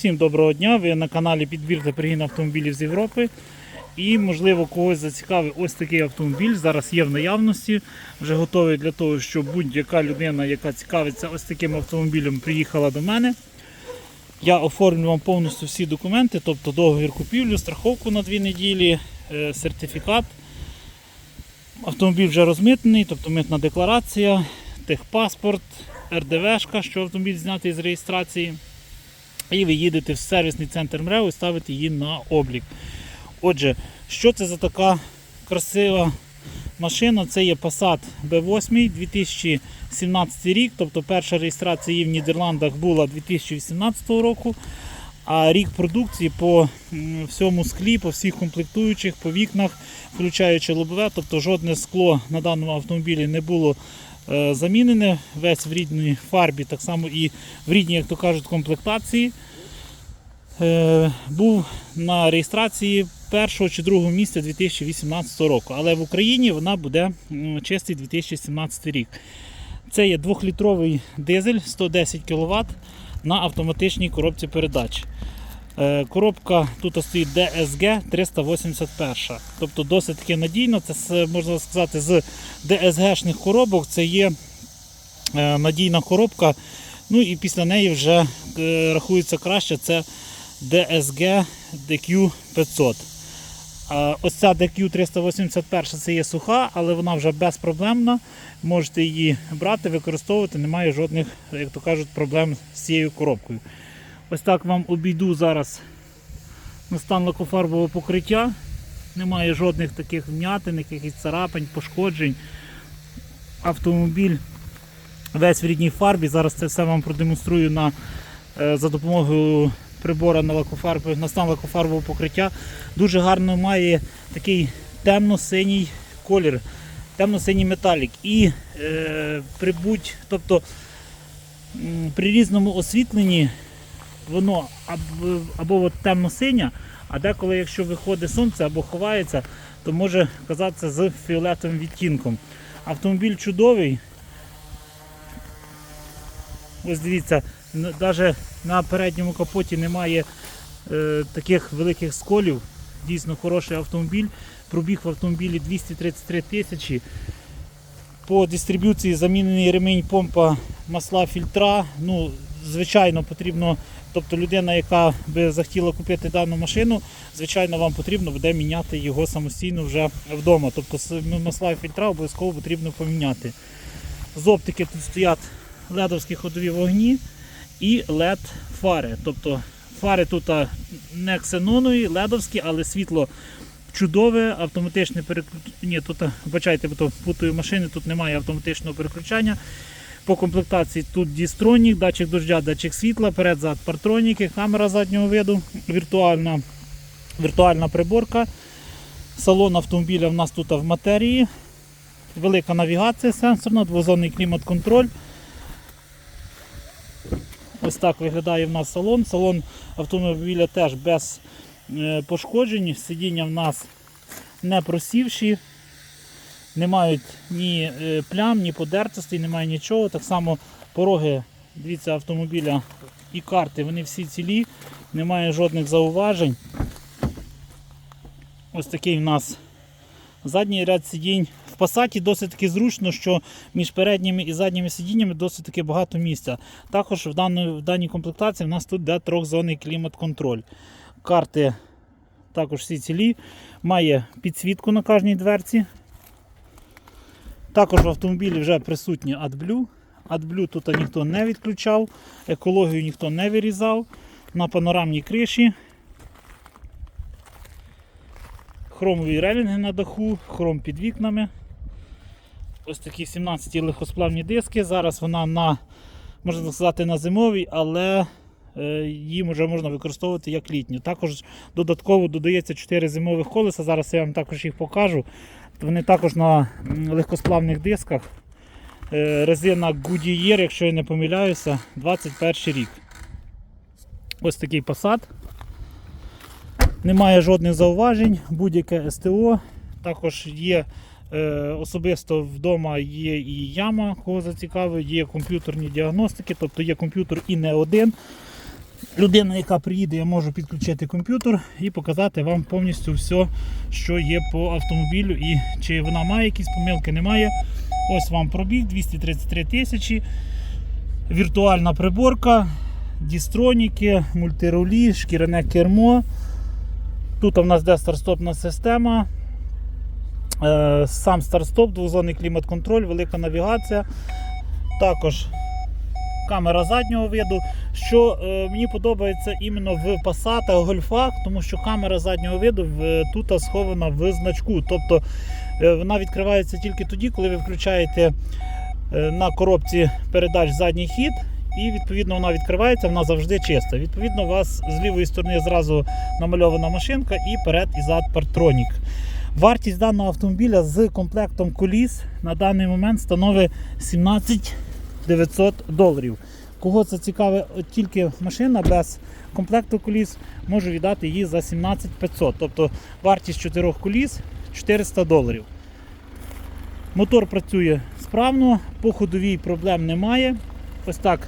Всім доброго дня! Ви на каналі Підбір та пригін автомобілів з Європи. І, можливо, когось зацікавив ось такий автомобіль. Зараз є в наявності. Вже готовий для того, щоб будь-яка людина, яка цікавиться ось таким автомобілем, приїхала до мене. Я оформлю вам повністю всі документи, тобто договір купівлі, страховку на дві неділі, е, сертифікат. Автомобіль вже розмитнений, тобто митна декларація, техпаспорт, РДВшка, що автомобіль знятий з реєстрації. І ви їдете в сервісний центр МРЕО і ставите її на облік. Отже, що це за така красива машина? Це є Passat B8 2017 рік, тобто перша реєстрація її в Нідерландах була 2018 року. А рік продукції по всьому склі, по всіх комплектуючих, по вікнах, включаючи лобове, тобто жодне скло на даному автомобілі не було замінене. Весь в рідній фарбі, так само і в рідній, як то кажуть, комплектації. Е, був на реєстрації першого чи другого місця 2018 року, але в Україні вона буде чистий 2017 рік. Це є 2-літровий дизель 110 кВт на автоматичній коробці передач. Е, Коробка тут стоїть DSG 381. Тобто досить таки надійно. Це можна сказати з DSG-шних коробок. Це є е, надійна коробка. Ну і після неї вже е, рахується краще. Це DSG DQ 500. Ось ця DQ 381 це є суха, але вона вже безпроблемна. Можете її брати, використовувати, немає жодних, як то кажуть, проблем з цією коробкою. Ось так вам обійду зараз на стан лакофарбового покриття. Немає жодних таких вмятин, якихось царапань, пошкоджень. Автомобіль весь в рідній фарбі. Зараз це все вам продемонструю на, е, за допомогою прибора на, лакофарб, на стан лакофарбового покриття. Дуже гарно має такий темно-синій колір, темно-синій металік. І е, при будь, тобто при різному освітленні воно або, або темно-синє, а деколи, якщо виходить сонце або ховається, то може казатися з фіолетовим відтінком. Автомобіль чудовий. Ось дивіться, навіть на передньому капоті немає е, таких великих сколів. Дійсно хороший автомобіль. Пробіг в автомобілі 233 тисячі. По дистриб'юції замінений ремінь помпа масла фільтра. Ну, звичайно, потрібно, тобто людина, яка би захотіла купити дану машину, звичайно, вам потрібно буде міняти його самостійно вже вдома. Тобто масла фільтра обов'язково потрібно поміняти. З оптики тут стоять ледовські ходові вогні і LED фари. Тобто фари тут не ксенонові, ледовські, але світло чудове, автоматичне переключення. Ні, тут, то путаю машини, тут немає автоматичного переключання. По комплектації тут дістронік, датчик дождя, датчик світла, перед-зад партроніки, камера заднього виду, віртуальна, віртуальна приборка. Салон автомобіля в нас тут в матерії. Велика навігація сенсорна, двозонний клімат-контроль. Ось так виглядає в нас салон. Салон автомобіля теж без е, пошкоджень. Сидіння в нас не просівші, не мають ні е, плям, ні подертостей, немає нічого. Так само пороги, дивіться, автомобіля і карти, вони всі цілі, немає жодних зауважень. Ось такий в нас задній ряд сидінь. В пасаті досить таки зручно, що між передніми і задніми сидіннями досить таки багато місця. Також в, даної, в даній комплектації в нас тут йде трьохзонний клімат-контроль. Карти також всі цілі. Має підсвітку на кожній дверці. Також в автомобілі вже присутні AdBlue. AdBlue тут ніхто не відключав, екологію ніхто не вирізав. На панорамній криші. Хромові релінги на даху, хром під вікнами. Ось такі 17 легкосплавні диски. Зараз вона на, можна сказати, на зимовій, але е, її вже можна використовувати як літню. Також додатково додається 4 зимових колеса. Зараз я вам також їх покажу. Вони також на легкосплавних дисках. Е, резина Goodyear, якщо я не помиляюся, 21 рік. Ось такий Passat. Немає жодних зауважень, будь-яке СТО. Також є е, особисто вдома є і яма, кого зацікавить, є комп'ютерні діагностики, тобто є комп'ютер і не один. Людина, яка приїде, я можу підключити комп'ютер і показати вам повністю все, що є по автомобілю і чи вона має якісь помилки, немає. Ось вам пробіг 233 тисячі. Віртуальна приборка, дістроніки, мультирулі, шкіряне кермо. Тут у нас де старстопна система. Е, Сам старт-стоп, двозонний клімат-контроль, велика навігація. Також камера заднього виду. Що е, мені подобається іменно в Passat, гольфах, тому що камера заднього виду в, тут схована в значку. Тобто е, вона відкривається тільки тоді, коли ви включаєте е, на коробці передач задній хід. І відповідно вона відкривається, вона завжди чиста. Відповідно, у вас з лівої сторони зразу намальована машинка і перед і зад партронік. Вартість даного автомобіля з комплектом коліс на даний момент становить 17 900 доларів. Кого це цікаве, тільки машина без комплекту коліс, можу віддати її за 17 500. Тобто вартість 4 коліс 400 доларів. Мотор працює справно, по ходовій проблем немає. Ось так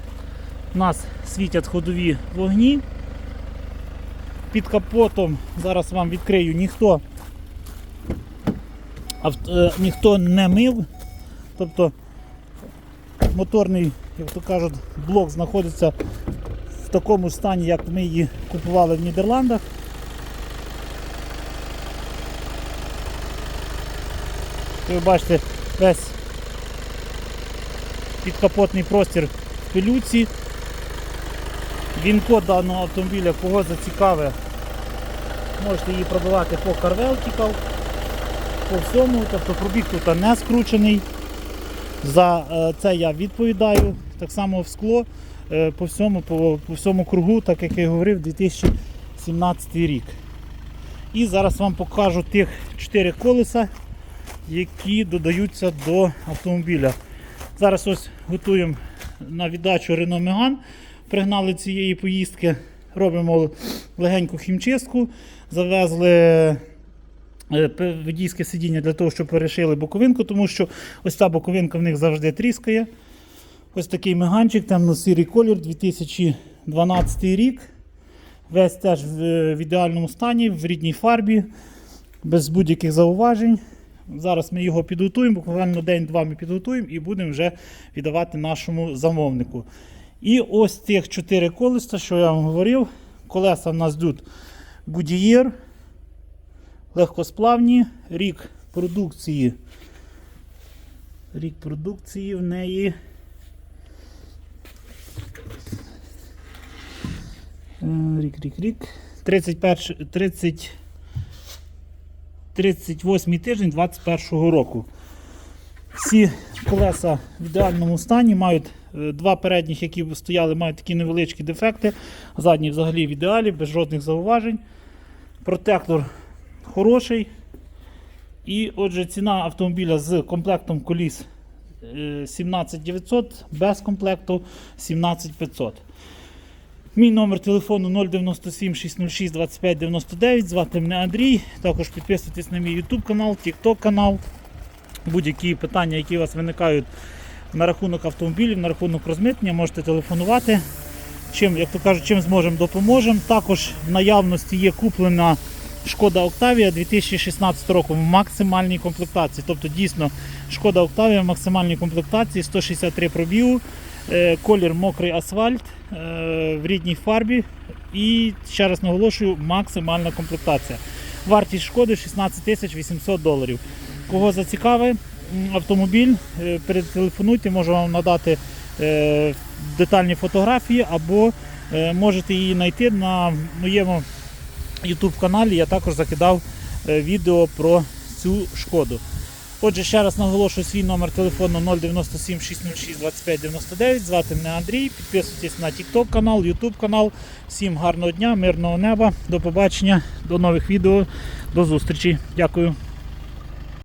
у нас світять ходові вогні. Під капотом зараз вам відкрию ніхто, авт- е, ніхто не мив. Тобто моторний, як то кажуть, блок знаходиться в такому ж стані, як ми її купували в Нідерландах. Ви бачите весь підкапотний простір в пилюці. Він код даного автомобіля, кого зацікаве, можете її пробивати по Carveltical, по всьому, тобто пробіг тут не скручений. За е, це я відповідаю. Так само в скло е, по всьому, по, по всьому кругу, так як я говорив, 2017 рік. І зараз вам покажу тих 4 колеса, які додаються до автомобіля. Зараз ось готуємо на віддачу Renault Megane. Пригнали цієї поїздки, робимо легеньку хімчистку, завезли водійське сидіння для того, щоб перешили боковинку, тому що ось ця боковинка в них завжди тріскає. Ось такий меганчик, темно-сірий колір, 2012 рік. Весь теж в, в ідеальному стані, в рідній фарбі, без будь-яких зауважень. Зараз ми його підготуємо, буквально день-два ми підготуємо і будемо вже віддавати нашому замовнику. І ось тих чотири колеса, що я вам говорив. Колеса в нас йдуть Goodyear, легкосплавні, рік продукції. Рік продукції в неї. Е, Рік, рік, рік. 31, 30, 38 тиждень 21 року. Всі колеса в ідеальному стані, мають е, два передніх, які стояли, мають такі невеличкі дефекти. Задні взагалі в ідеалі, без жодних зауважень. Протектор хороший. І отже, ціна автомобіля з комплектом коліс е, 17900, без комплекту 17500. Мій номер телефону 097 606 25 99. Звати мене Андрій. Також підписуйтесь на мій YouTube канал, TikTok канал. Будь-які питання, які у вас виникають на рахунок автомобілів, на рахунок розмитнення, можете телефонувати. Чим, як то кажуть, чим зможемо, допоможемо. Також в наявності є куплена Шкода Октавія 2016 року в максимальній комплектації. Тобто дійсно Шкода Октавія в максимальній комплектації 163 пробігу, е, колір мокрий асфальт е, в рідній фарбі. І ще раз наголошую, максимальна комплектація. Вартість шкоди 16 тисяч 800 доларів. Кого зацікавить автомобіль, е, перетелефонуйте, можу вам надати детальні фотографії або можете її знайти на моєму YouTube каналі. Я також закидав е, відео про цю шкоду. Отже, ще раз наголошую свій номер телефону 097 606 25 99. Звати мене Андрій. Підписуйтесь на TikTok канал, YouTube канал. Всім гарного дня, мирного неба, до побачення, до нових відео, до зустрічі. Дякую.